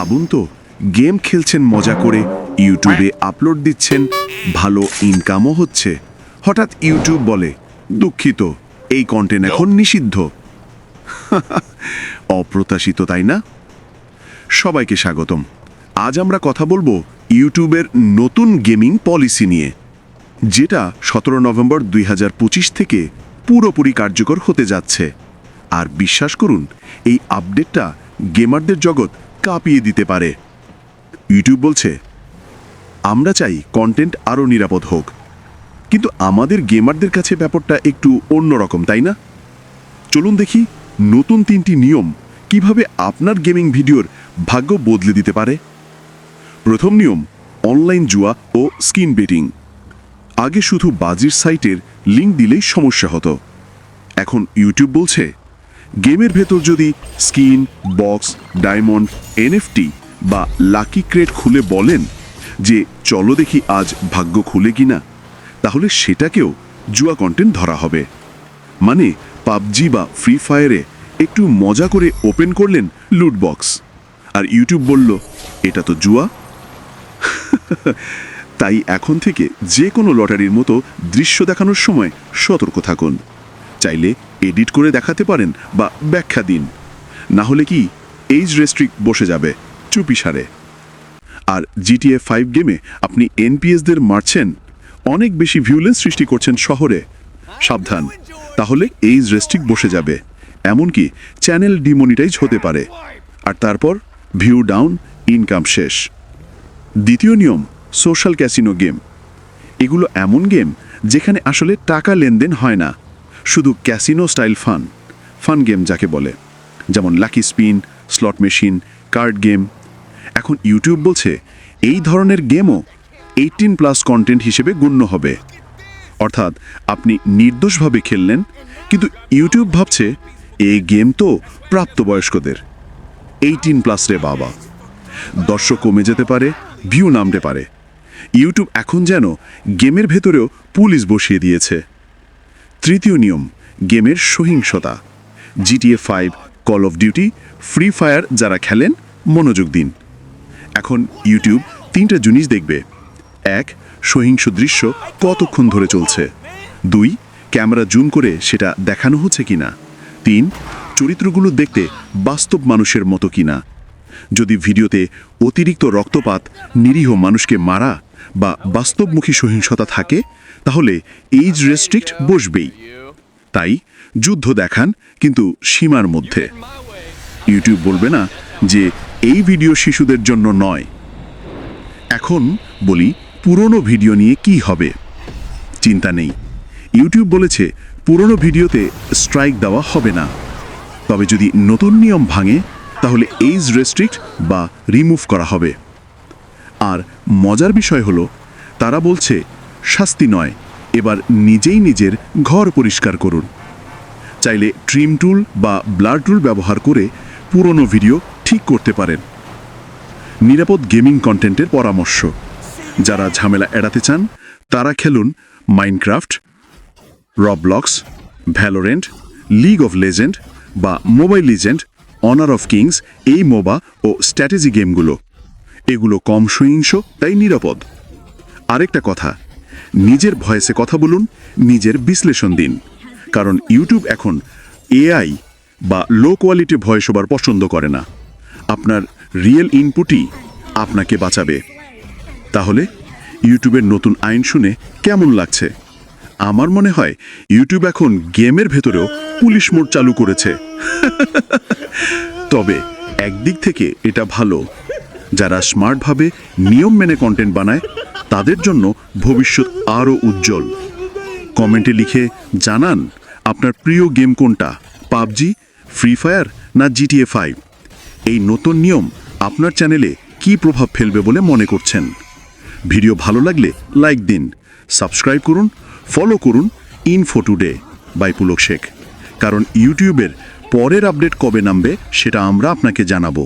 ভাবুন তো, গেম খেলছেন মজা করে, ইউটিউবে আপলোড দিচ্ছেন, ভালো ইনকামও হচ্ছে। হঠাৎ ইউটিউব বলে, দুঃখিত, এই কন্টেন্ট এখন নিষিদ্ধ। অপ্রত্যাশিত, তাই না? সবাইকে স্বাগতম। আজ আমরা কথা বলব ইউটিউবের নতুন গেমিং পলিসি নিয়ে, যেটা সতেরো নভেম্বর দুই হাজার পঁচিশ থেকে পুরোপুরি কার্যকর হতে যাচ্ছে। আর বিশ্বাস করুন, এই আপডেটটা গেমারদের জগৎ কাঁপিয়ে দিতে পারে। ইউটিউব বলছে, আমরা চাই কন্টেন্ট আরও নিরাপদ হোক। কিন্তু আমাদের গেমারদের কাছে ব্যাপারটা একটু অন্যরকম তাই না? চলুন দেখি নতুন তিনটি নিয়ম কীভাবে আপনার গেমিং ভিডিওর ভাগ্য বদলে দিতে পারে। প্রথম নিয়ম অনলাইন জুয়া ও স্কিন বেটিং আগে শুধু বাজির সাইটের লিঙ্ক দিলেই সমস্যা হতো। এখন ইউটিউব বলছে গেমের ভেতর যদি স্কিন, বক্স, ডায়মন্ড, এনএফটি বা লাকি ক্রেট খুলে বলেন যে, চলো দেখি আজ ভাগ্য খুলে কিনা, তাহলে সেটাকেও জুয়া কন্টেন্ট ধরা হবে। মানে পাবজি বা ফ্রি ফায়ারে একটু মজা করে ওপেন করলেন লুট বক্স। আর ইউটিউব বলল, এটা তো জুয়া? তাই এখন থেকে যে কোনো লটারির মতো দৃশ্য দেখানোর সময় সতর্ক থাকুন। চাইলে এডিট করে দেখাতে পারেন বা ব্যাখ্যা দিন। না হলে কি এইজ রেস্ট্রিক্ট বসে যাবে চুপি সারে। আর জিটিএ ফাইভ গেমে আপনি এনপিএসদের মারছেন, অনেক বেশি ভিউলেন্স সৃষ্টি করছেন শহরে। সাবধান, তাহলে এইজ রেস্ট্রিক্ট বসে যাবে। এমনকি চ্যানেল ডিমনিটাইজ হতে পারে। আর তারপর ভিউ ডাউন ইনকাম শেষ। দ্বিতীয় নিয়ম সোশ্যাল ক্যাসিনো গেম এগুলো এমন গেম যেখানে আসলে টাকা লেনদেন হয় না। শুধু casino style fun fun game যাকে বলে, যেমন lucky spin, slot machine, card game. এখন ইউটিউব বলছে, এই ধরনের গেমও এইটিন প্লাস কন্টেন্ট হিসেবে গণ্য হবে। অর্থাৎ আপনি নির্দোষভাবে খেললেন, কিন্তু ইউটিউব ভাবছে, এই গেম তো প্রাপ্তবয়স্কদের। এইটিন প্লাস রে বাবা। দর্শক কমে যেতে পারে, ভিউ নামতে পারে। ইউটিউব এখন যেন গেমের ভেতরেও পুলিশ বসিয়ে দিয়েছে। তৃতীয় নিয়ম, গেমের সহিংসতা। GTA five call of duty free fire যারা খেলেন, মনোযোগ দিন। এখন ইউটিউব তিনটা জিনিস দেখবে। এক, সহিংস দৃশ্য কতক্ষণ ধরে চলছে? দুই, ক্যামেরা জুম করে সেটা দেখানো হচ্ছে কিনা? তিন, চরিত্রগুলো দেখতে বাস্তব মানুষের মতো কিনা? যদি ভিডিওতে অতিরিক্ত রক্তপাত, নিরীহ মানুষকে মারা বা বাস্তবমুখী সহিংসতা থাকে, তাহলে এইজ রেস্ট্রিক্ট বসবেই। তাই যুদ্ধ দেখান, কিন্তু সীমার মধ্যে। ইউটিউব বলবে না যে এই ভিডিও শিশুদের জন্য নয়। এখন বলি পুরনো ভিডিও নিয়ে কি হবে। চিন্তা নেই। ইউটিউব বলেছে পুরনো ভিডিওতে স্ট্রাইক দেওয়া হবে না। তবে যদি নতুন নিয়ম ভাঙে, তাহলে এইজ রেস্ট্রিক্ট বা রিমুভ করা হবে। আর মজার বিষয় হলো, তারা বলছে, শাস্তি নয়, এবার নিজেই নিজের ঘর পরিষ্কার করুন। চাইলে ট্রিম টুল বা ব্লার টুল ব্যবহার করে পুরনো ভিডিও ঠিক করতে পারেন। নিরাপদ গেমিং কন্টেন্টের পরামর্শ। যারা ঝামেলা এড়াতে চান, তারা খেলুন Minecraft Roblox Valorant league of legend বা mobile legend honor of kings এই মোবা ও স্ট্র্যাটেজি গেমগুলো এগুলো কম সহিংস, তাই নিরাপদ। আরেকটা কথা, নিজের ভয়েসে কথা বলুন, নিজের বিশ্লেষণ দিন। কারণ ইউটিউব এখন এআই বা লো কোয়ালিটি ভয়েস ওভার পছন্দ করে না। আপনার রিয়েল ইনপুটই আপনাকে বাঁচাবে। তাহলে ইউটিউবের নতুন আইন শুনে কেমন লাগছে? আমার মনে হয় ইউটিউব এখন গেমের ভেতরেও পুলিশ মোড চালু করেছে। তবে একদিক থেকে এটা ভালো। যারা স্মার্টভাবে নিয়ম মেনে কন্টেন্ট বানায়, তাদের জন্য ভবিষ্যৎ আরও উজ্জ্বল। কমেন্টে লিখে জানান, আপনার প্রিয় গেম কোনটা? পাবজি ফ্রি ফায়ার না জিটিএ ফাইভ এই নতুন নিয়ম আপনার চ্যানেলে কী প্রভাব ফেলবে বলে মনে করছেন? ভিডিও ভালো লাগলে লাইক দিন সাবস্ক্রাইব করুন ফলো করুন info today by Pulak Sheikh. কারণ ইউটিউবের পরের আপডেট কবে নামবে সেটা আমরা আপনাকে জানাব।